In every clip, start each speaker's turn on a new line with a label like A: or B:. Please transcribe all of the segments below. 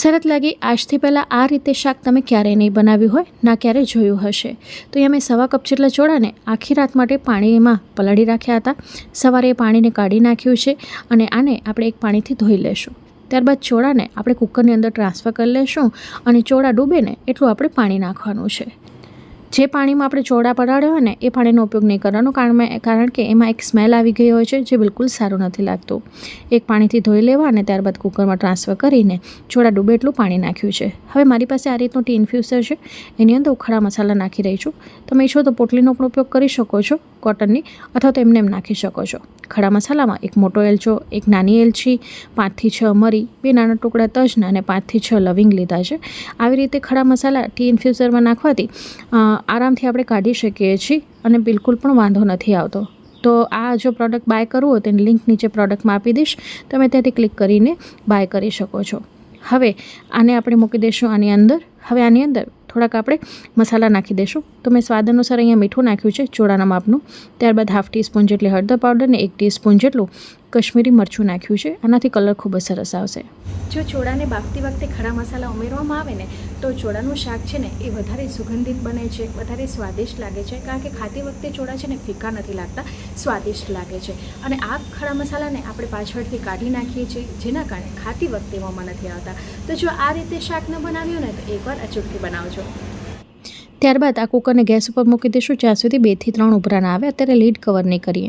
A: શરત લાગી આજથી પહેલાં આ રીતે શાક તમે ક્યારેય નહીં બનાવ્યું હોય, ના ક્યારેય જોયું હશે. તો અહીંયા મેં સવા કપ જેટલા ચોળાને આખી રાત માટે પાણીમાં પલાળી રાખ્યા હતા. સવારે એ પાણીને કાઢી નાખ્યું છે અને આને આપણે એક પાણીથી ધોઈ લેશું. ત્યારબાદ ચોળાને આપણે કુકરની અંદર ટ્રાન્સફર કરી લેશું અને ચોળા ડૂબેને એટલું આપણે પાણી નાખવાનું છે. જે પાણીમાં આપણે ચોળા પડાડ્યા હોય ને, એ પાણીનો ઉપયોગ નહીં કરવાનો, કારણ કારણ કે એમાં એક સ્મેલ આવી ગઈ હોય છે જે બિલકુલ સારું નથી લાગતું. એક પાણીથી ધોઈ લેવા અને ત્યારબાદ કુકરમાં ટ્રાન્સફર કરીને ચોળા ડૂબે એટલું પાણી નાખ્યું છે. હવે મારી પાસે આ રીતનું ટી ઇન્ફ્યુઝર છે. એની અંદર ઉખડા મસાલા નાખી રહી છું. તમે ઈચ્છો તો પોટલીનો પણ ઉપયોગ કરી શકો છો, કોટનની, અથવા તો એમને એમ નાખી શકો છો. ખડા મસાલામાં એક મોટો એલચો, એક નાની એલચી, પાંચથી છ મરી, બે નાના ટુકડા તજના અને પાંચથી છ લવિંગ લીધા છે. આવી રીતે ખડા મસાલા ટી ઇન્ફ્યુઝરમાં નાખવાથી આરામથી આપણે કાઢી શકીએ છીએ અને બિલકુલ પણ વાંધો નથી આવતો. તો આ જો પ્રોડક્ટ બાય કરવું હોય તેની લિંક નીચે પ્રોડક્ટમાં આપી દઈશ. તમે ત્યાંથી ક્લિક કરીને બાય કરી શકો છો. હવે આને આપણે મૂકી દઈશું આની અંદર. હવે આની અંદર થોડાક આપણે મસાલા નાખી દઈશું તો મેં સ્વાદ અનુસાર અહીંયા મીઠું નાખ્યું છે, ચોળાના માપનું. ત્યારબાદ હાફ ટીસ્પૂન જેટલી હળદર પાવડર ને એક ટીસ્પૂન જેટલું કશ્મીરી મરચું નાખ્યું છે. આનાથી કલર ખૂબ જ સરસ આવશે. જો ચોળાને બાફતી વખતે ખડા મસાલા ઉમેરવામાં આવે ને, તો ચોળાનું શાક છે ને, એ વધારે સુગંધિત બને છે, વધારે સ્વાદિષ્ટ લાગે છે. કારણ કે ખાતી વખતે ચોળા છે ને ફીકા નથી લાગતા, સ્વાદિષ્ટ લાગે છે. અને આ ખડા મસાલાને આપણે પાછળથી કાઢી નાખીએ છીએ, જેના કારણે ખાતી વખતે મોંમાં નથી આવતા. તો જો આ રીતે શાક ન બનાવ્યું ને, તો એકવાર અચૂકથી બનાવજો. ત્યારબાદ આ કુકરને ગેસ ઉપર મૂકી દઈશું. જ્યાં સુધી બેથી ત્રણ ઉભરા ના આવે, અત્યારે લીડ કવર નહીં કરીએ.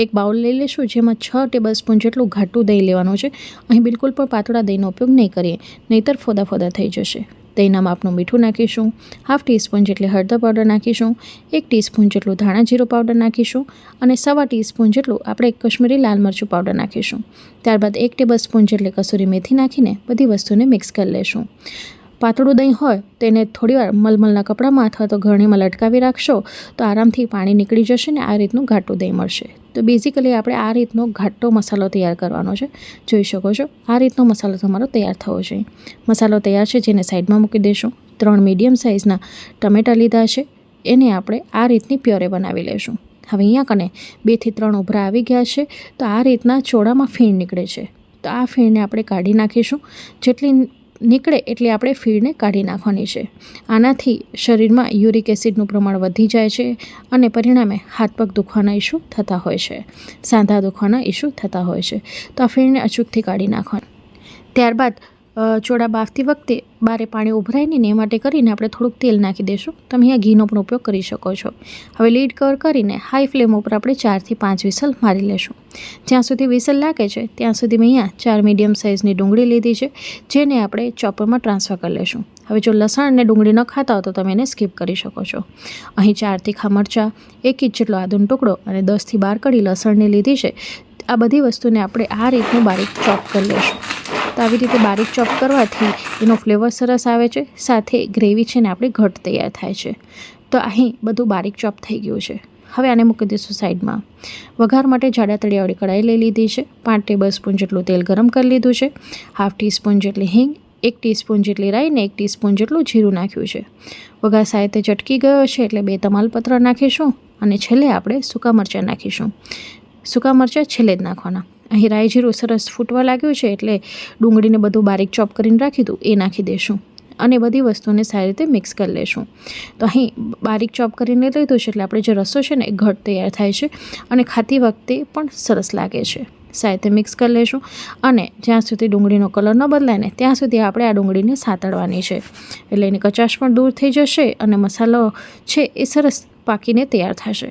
A: એક બાઉલ લઈ લઈશું, જેમાં છ ટેબલ સ્પૂન જેટલું ઘાટું દહીં લેવાનું છે. અહીં બિલકુલ પણ પાતળા દહીંનો ઉપયોગ નહીં કરીએ, નહીંતર ફોદા ફોદા થઈ જશે. દહીંના માપનું મીઠું નાખીશું. હાફ ટીસ્પૂન જેટલી હળદર પાવડર નાખીશું. એક ટીસ્પૂન જેટલું ધાણા જીરું પાવડર નાખીશું. અને સવા ટીસ્પૂન જેટલું આપણે કશ્મીરી લાલ મરચું પાવડર નાખીશું. ત્યારબાદ એક ટેબલ સ્પૂન જેટલી કસૂરી મેથી નાખીને બધી વસ્તુને મિક્સ કરી લેશું પાતળું દહીં હોય તો એને થોડીવાર મલમલના કપડામાં અથવા તો ઘણીમાં લટકાવી રાખશો તો આરામથી પાણી નીકળી જશે ને આ રીતનું ઘાટું દહીં મળશે. તો બેઝિકલી આપણે આ રીતનો ઘાટો મસાલો તૈયાર કરવાનો છે. જોઈ શકો છો, આ રીતનો મસાલો તમારો તૈયાર થવો જોઈએ. મસાલો તૈયાર છે જેને સાઈડમાં મૂકી દઈશું ત્રણ મીડિયમ સાઇઝના ટમેટાં લીધા છે. એને આપણે આ રીતની પ્યોરે બનાવી લઈશું હવે અહીંયા કને બેથી ત્રણ ઉભરા આવી ગયા છે. તો આ રીતના ચોળામાં ફીણ નીકળે છે. તો આ ફીણને આપણે કાઢી નાખીશું. જેટલી નીકળે એટલે આપણે ફીડને કાઢી નાખવાની છે. આનાથી શરીરમાં યુરિક એસિડનું પ્રમાણ વધી જાય છે અને પરિણામે હાથ પગ દુખવાના ઇસ્યુ થતા હોય છે. સાંધા દુખવાના ઇસ્યુ થતા હોય છે. તો આ ફીણને અચૂકથી કાઢી નાખવાની. ત્યારબાદ ચોળા બાફતી વખતે બારે પાણી ઉભરાય નહીં એ માટે કરીને આપણે થોડુંક તેલ નાખી દઈશું. તમે અહીંયા ઘીનો પણ ઉપયોગ કરી શકો છો. હવે લીડ કવર કરીને હાઈ ફ્લેમ ઉપર આપણે ચારથી પાંચ વિસલ મારી લેશું. જ્યાં સુધી વિસલ લાગે છે, ત્યાં સુધી મેં અહીંયા ચાર મીડિયમ સાઇઝની ડુંગળી લીધી છે, જેને આપણે ચોપરમાં ટ્રાન્સફર કરી લેશું. હવે જો લસણ અને ડુંગળી ન ખાતા હો તો તમે એને સ્કીપ કરી શકો છો. અહીં ચાર તીખા મરચાં, એક ઇંચ જેટલો આદુનો ટુકડો અને દસથી બાર કડી લસણની લીધી છે. આ બધી વસ્તુને આપણે આ રીતનું બારીક ચોપ કરી લઈશું તો આવી રીતે બારીક ચોપ કરવાથી એનો ફ્લેવર સરસ આવે છે, સાથે ગ્રેવી છે ને આપણી ઘટ તૈયાર થાય છે. તો અહીં બધું બારીક ચોપ થઈ ગયું છે. હવે આને મૂકી દઈશું સાઈડમાં. વઘાર માટે જાડા તળિયાવાળી કઢાઈ લઈ લીધી છે. પાંચ ટેબલ સ્પૂન જેટલું તેલ ગરમ કરી લીધું છે. હાફ ટીસ્પૂન જેટલી હિંગ, એક ટીસ્પૂન જેટલી રાઈ ને એક ટીસ્પૂન જેટલું જીરું નાખ્યું છે. વઘાર સાથે ચટકી ગયો છે એટલે બે તમાલપત્ર નાખીશું અને છેલ્લે આપણે સૂકા મરચાં નાખીશું. સૂકા મરચાં છેલ્લે જ નાખવાના. અહીં રાઈ જીરું સરસ ફૂટવા લાગ્યું છે એટલે ડુંગળીને બધું બારીક ચોપ કરીને રાખી દઉં, એ નાખી દઈશું અને બધી વસ્તુને સારી રીતે મિક્સ કરી લેશું. તો અહીં બારીક ચોપ કરીને લીધું છે એટલે આપણે જે રસો છે ને, એ ઘટ તૈયાર થાય છે અને ખાતી વખતે પણ સરસ લાગે છે. સાથે મિક્સ કરી લઈશું અને જ્યાં સુધી ડુંગળીનો કલર ન બદલાય ને, ત્યાં સુધી આપણે આ ડુંગળીને સાતળવાની છે. એટલે એની કચાશ પણ દૂર થઈ જશે અને મસાલો છે એ સરસ પાકીને તૈયાર થશે.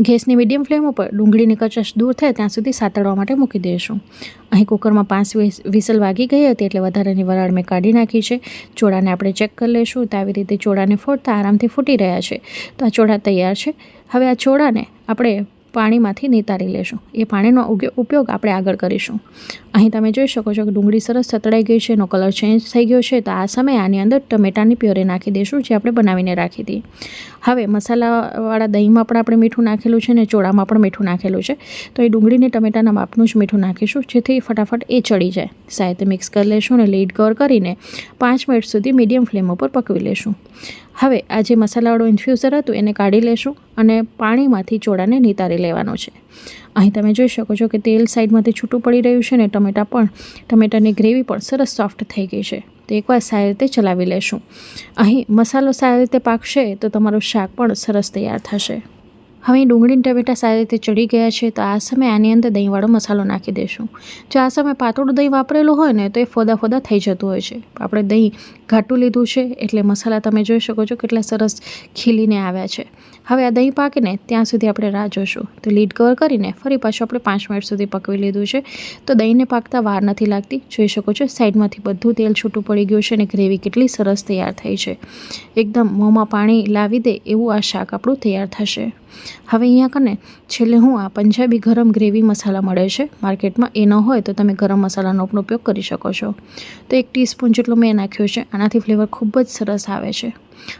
A: ગેસની મીડિયમ ફ્લેમ ઉપર ડુંગળીની કચાશ દૂર થાય ત્યાં સુધી સાતળવા માટે મૂકી દઈશું અહીં કુકરમાં પાંચ વિસ- વિસલ વાગી ગઈ હતી એટલે વધારાની વરાળ મેં કાઢી નાખી છે. ચોળાને આપણે ચેક કરી લઈશું તો આવી રીતે ચોળાને ફોડતા આરામથી ફૂટી રહ્યા છે. તો આ ચોળા તૈયાર છે. હવે આ ચોળાને આપણે પાણીમાંથી નિતારી લેશું. એ પાણીનો ઉપયોગ આપણે આગળ કરીશું. અહીં તમે જોઈ શકો છો કે ડુંગળી સરસ સતળાઈ ગઈ છે, એનો કલર ચેન્જ થઈ ગયો છે, તો આ સમયે આની અંદર ટમેટાની પ્યોરે નાખી દઈશું, જે આપણે બનાવીને રાખી હતી. હવે મસાલાવાળા દહીંમાં પણ આપણે મીઠું નાખેલું છે ને ચોળામાં પણ મીઠું નાખેલું છે. તો એ ડુંગળીને ટમેટાના માપનું જ મીઠું નાખીશું, જેથી ફટાફટ એ ચડી જાય. સાથે મિક્સ કરી લેશું અને લીડ કવર કરીને પાંચ મિનિટ સુધી મીડિયમ ફ્લેમ ઉપર પકવી લેશું. હવે આ જે મસાલાવાળું ઇન્ફ્યુઝર હતું એને કાઢી લેશું અને પાણીમાંથી ચોળાને નિતારી લેવાનો છે. અહીં તમે જોઈ શકો છો કે તેલ સાઈડમાંથી છૂટું પડી રહ્યું છે ને ટમેટાં પણ ટમેટાની ગ્રેવી પણ સરસ સોફ્ટ થઈ ગઈ છે. તો એકવાર સારી રીતે ચલાવી લેશું. અહીં મસાલો સારી રીતે પાકશે તો તમારું શાક પણ સરસ તૈયાર થશે. હવે ડુંગળી ટમેટા સારી રીતે ચડી ગયા છે તો આ સમયે આની અંદર દહીંવાળો મસાલો નાખી દઈશું જો આ સમયે પાતળું દહીં વાપરેલું હોય ને તો એ ફોદા ફોદા થઈ જતું હોય છે. આપણે દહીં ઘાટું લીધું છે એટલે મસાલા તમે જોઈ શકો છો કેટલા સરસ ખીલીને આવ્યા છે. હવે આ દહીં પાકીને ત્યાં સુધી આપણે રાહ જોશું. તો લીડ કવર કરીને ફરી પાછું આપણે પાંચ મિનિટ સુધી પકવી લીધું છે. તો દહીંને પાકતા વાર નથી લાગતી. જોઈ શકો છો સાઈડમાંથી બધું તેલ છૂટું પડી ગયું છે અને ગ્રેવી કેટલી સરસ તૈયાર થઈ છે. એકદમ મોંમાં પાણી લાવી દે એવું આ શાક આપણું તૈયાર થશે. હવે અહીંયા કને છેલ્લે હું આ પંજાબી ગરમ ગ્રેવી મસાલા મળે છે. માર્કેટમાં એ ન હોય તો તમે ગરમ મસાલાનો પણ ઉપયોગ કરી શકો છો. તો એક ટીસ્પૂન જેટલો મેં નાખ્યો છે. આનાથી ફ્લેવર ખૂબ જ સરસ આવે છે.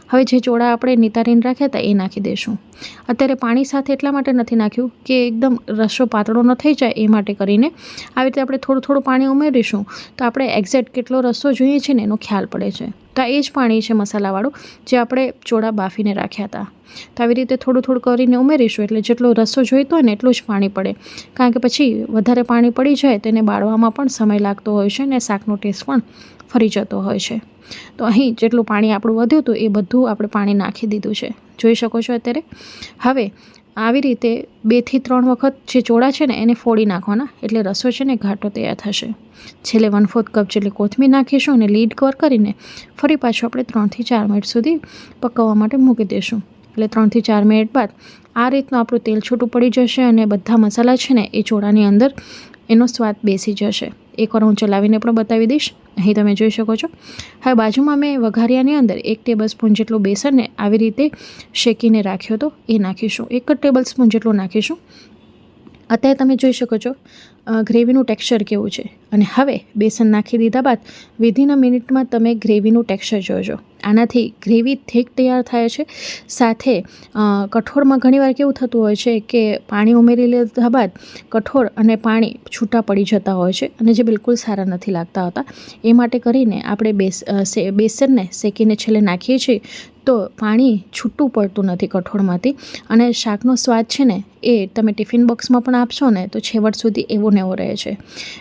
A: હવે જે ચોળા આપણે નિતારીને રાખ્યા હતા એ નાખી દઈશું અત્યારે પાણી સાથે એટલા માટે નથી નાખ્યું કે એકદમ રસો પાતળો ન થઈ જાય એ માટે કરીને આવી રીતે આપણે થોડું થોડું પાણી ઉમેરીશું તો આપણે એક્ઝેક્ટ કેટલો રસો જોઈએ છે ને એનો ખ્યાલ પડે છે. તો એ જ પાણી છે મસાલાવાળું જે આપણે ચોળા બાફીને રાખ્યા હતા. તો આવી રીતે થોડું થોડું કરીને ઉમેરીશું એટલે જેટલો રસો જોઈતો હોય ને એટલું જ પાણી પડે. કારણ કે પછી વધારે પાણી પડી જાય તો એને બાળવામાં પણ સમય લાગતો હોય છે અને શાકનો ટેસ્ટ પણ ફરી જતો હોય છે. તો અહીં જેટલું પાણી આપણું વધ્યું હતું એ બધું આપણે પાણી નાખી દીધું છે. જોઈ શકો છો અત્યારે? હવે, આવી રીતે બેથી ત્રણ વખત જે ચોળા છે ને, એને ફોડી નાખવાના. એટલે રસો છે ને, ઘાટો તૈયાર થશે. છેલ્લે વન ફોર્થ કપ જેટલી કોથમીર નાખીશું અને લીડ કવર કરીને ફરી પાછું આપણે ત્રણથી ચાર મિનિટ સુધી પકવવા માટે મૂકી દઈશું એટલે ત્રણથી ચાર મિનિટ બાદ આ રીતનું આપણું તેલ છૂટું પડી જશે અને બધા મસાલા છે ને એ ચોળાની અંદર એનો સ્વાદ બેસી જશે. એકવાર હું ચલાવીને પણ બતાવી દઈશ. અહીં તમે જોઈ શકો છો. હવે બાજુમાં મેં વઘારિયાની અંદર એક ટેબલ સ્પૂન જેટલું બેસનને આવી રીતે શેકીને રાખ્યો હતો. એ નાખીશું. એક જ ટેબલ સ્પૂન જેટલું નાખીશું. અત્યારે તમે જોઈ શકો છો ગ્રેવીનું ટેક્સચર કેવું છે? અને હવે બેસન નાખી દીધા બાદ વિધિન અ મિનિટમાં તમે ગ્રેવીનું ટેક્સચર જોજો. આનાથી ગ્રેવી થીક તૈયાર થાય છે. સાથે કઠોળમાં ઘણીવાર કેવું થતું હોય છે કે પાણી ઉમેરી લીધા બાદ કઠોળ અને પાણી છૂટા પડી જતા હોય છે અને જે બિલકુલ સારા નથી લાગતા હોતા. એ માટે કરીને આપણે બેસ બેસનને શેકીને છેલ્લે નાખીએ છીએ તો પાણી છૂટું પડતું નથી કઠોળમાંથી. અને શાકનો સ્વાદ છે ને એ તમે ટિફિન બોક્સમાં પણ આપશો ને તો છેવટ સુધી એવો ને એવો રહે છે.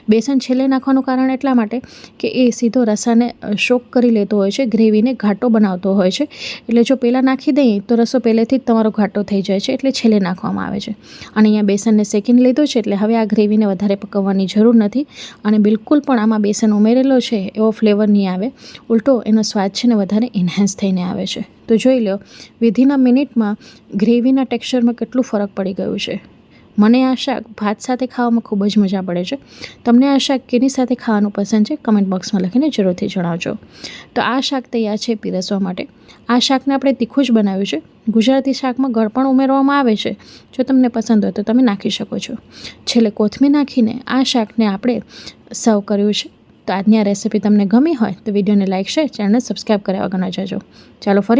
A: બેસન છેલ્લે નાખવાનું કારણ એટલા માટે કે એ સીધો રસાને શોક કરી લેતો હોય છે, ગ્રેવીને ઘાટો બનાવતો હોય છે. એટલે જો પહેલાં નાખી દઈએ તો રસો પહેલેથી જ તમારો ઘાટો થઈ જાય છે, એટલે છેલ્લે નાખવામાં આવે છે. અને અહીંયા બેસનને શેકીને લીધો છે, એટલે હવે આ ગ્રેવીને વધારે પકવવાની જરૂર નથી. અને બિલકુલ પણ આમાં બેસન ઉમેરેલો છે, એવો ફ્લેવર નહીં આવે. ઉલટો એનો સ્વાદ છે ને વધારે એન્હાન્સ થઈને આવે છે. તો જોઈ લો વિધિના મિનિટમાં ગ્રેવીના ટેક્સચરમાં કેટલું ફરક પડી ગયું છે. મને આ શાક ભાત સાથે ખાવામાં ખૂબ જ મજા પડે છે. તમને આ શાક કેની સાથે ખાવાનું પસંદ છે? કમેન્ટ બોક્સમાં લખીને જરૂરથી જણાવજો. તો આ શાક તૈયાર છે પીરસવા માટે. આ શાકને આપણે તીખું જ બનાવ્યું છે. ગુજરાતી શાકમાં ગળ પણ ઉમેરવામાં આવે છે. જો તમને પસંદ હોય તો તમે નાખી શકો છો. છેલ્લે કોથમીર નાખીને આ શાકને આપણે સર્વ કર્યું છે. તો આજની આ રેસીપી તમને ગમી હોય તો વિડીયોને લાઇક શેર, ચેનલને સબસ્ક્રાઈબ કર્યા વગર ન જજો. ચાલો ફરી